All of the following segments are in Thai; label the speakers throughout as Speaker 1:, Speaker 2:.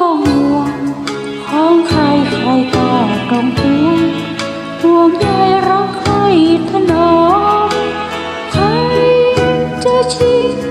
Speaker 1: ก็ห่วง ของใครใครก็กลมกลวงห่วงใยรักใครถนอมใครจะชิง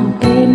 Speaker 1: Amen.